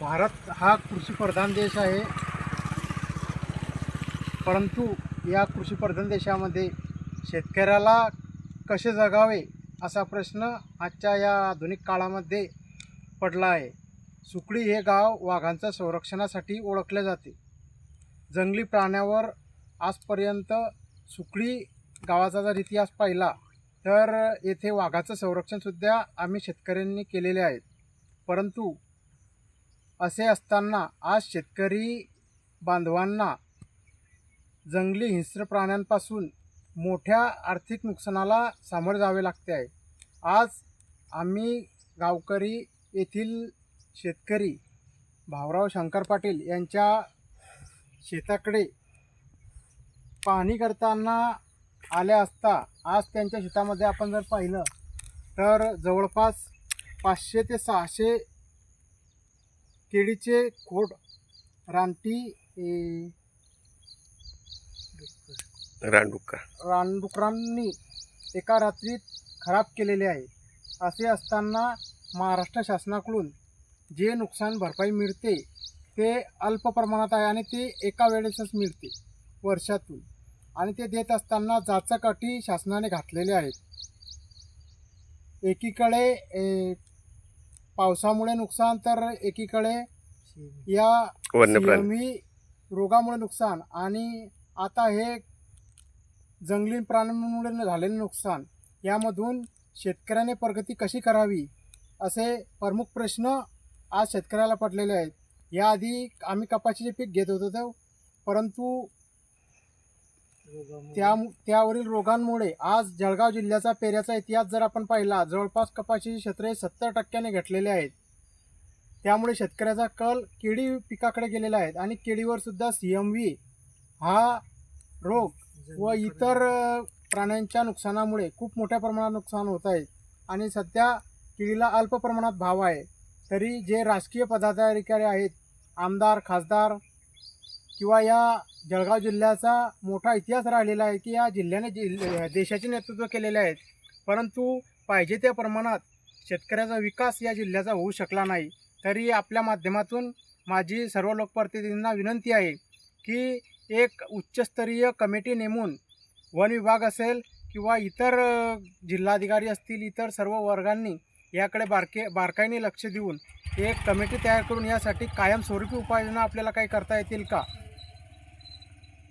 भारत हा कृषीप्रधान देश आहे. परंतु या कृषीप्रधान देशामध्ये शेतकऱ्याला कसे जगावे असा प्रश्न आजच्या या आधुनिक काळामध्ये पडला आहे. सुकळी हे गाव वाघांच्या संरक्षणासाठी ओळखले जाते. जंगली प्राण्यावर आजपर्यंत सुकळी गावाचा जर इतिहास पाहिला तर येथे वाघाचं संरक्षणसुद्धा आम्ही शेतकऱ्यांनी केलेले आहेत परंतु असे असताना आज शेतकरी बांधवांना जंगली हिंस्र प्राण्यांपासून मोठ्या आर्थिक नुकसानाला सामोरे जावे लागते आहे. आज आम्ही गावकरी येथील शेतकरी भाऊराव शंकर पाटील यांच्या शेताकडे पाहणी करताना आल्या असता आज त्यांच्या शेतामध्ये आपण जर पाहिलं तर जवळपास पाचशे ते सहाशे केळीचे खोड रानटी ए, रानडुक्का. रानडुकरांनी एका रात्रीत खराब केलेले आहे. असे असताना महाराष्ट्र शासनाकडून जे नुकसान भरपाई मिळते ते अल्प प्रमाणात आहे आणि ते एका वेळेसच मिळते वर्षातून. आणि ते देत असताना जाचकाठी शासनाने घातलेले आहेत. एकीकडे पावसामुळे नुकसान तर एकीकडे या वन्यप्राणी. सीएमई रोगामुळे नुकसान आणि आता हे जंगली प्राण्यांमुळे झालेले नुकसान यामधून शेतकऱ्याने प्रगती कशी करावी असे प्रमुख प्रश्न आज शेतकऱ्याला पडलेले आहेत. याआधी आम्ही कपाशीचे पीक घेत होतो परंतु त्या त्यावरील रोगांमुळे आज जळगाव जिल्ह्याचा पेऱ्याचा इतिहास जर आपण पाहिला जवळपास कपाशीची क्षेत्रे सत्तर टक्क्याने घटलेले आहेत. त्यामुळे शेतकऱ्याचा कल केळी पिकाकडे गेलेला आहे आणि केळीवर सुद्धा सी एम व्ही हा रोग व इतर प्राण्यांच्या नुकसानामुळे खूप मोठ्या प्रमाणात नुकसान होत आहे आणि सध्या केळीला अल्प प्रमाणात भाव आहे. तरी जे राजकीय पदाधिकारी आहेत आमदार खासदार किंवा या जळगाव जिल्ह्याचा मोठा इतिहास राहिलेला आहे की या जिल्ह्याने जिल्ह देशाचे नेतृत्व केलेले आहेत. परंतु पाहिजे त्या प्रमाणात शेतकऱ्याचा विकास या जिल्ह्याचा होऊ शकला नाही. तरी आपल्या माध्यमातून माझी सर्व लोकप्रतिनिधींना विनंती आहे की एक उच्चस्तरीय कमिटी नेमून वन विभाग असेल किंवा इतर जिल्हाधिकारी असतील इतर सर्व वर्गांनी याकडे बारके बारकाईने लक्ष देऊन एक कमिटी तयार करून यासाठी कायमस्वरूपी उपाययोजना आपल्याला काही करता येतील का?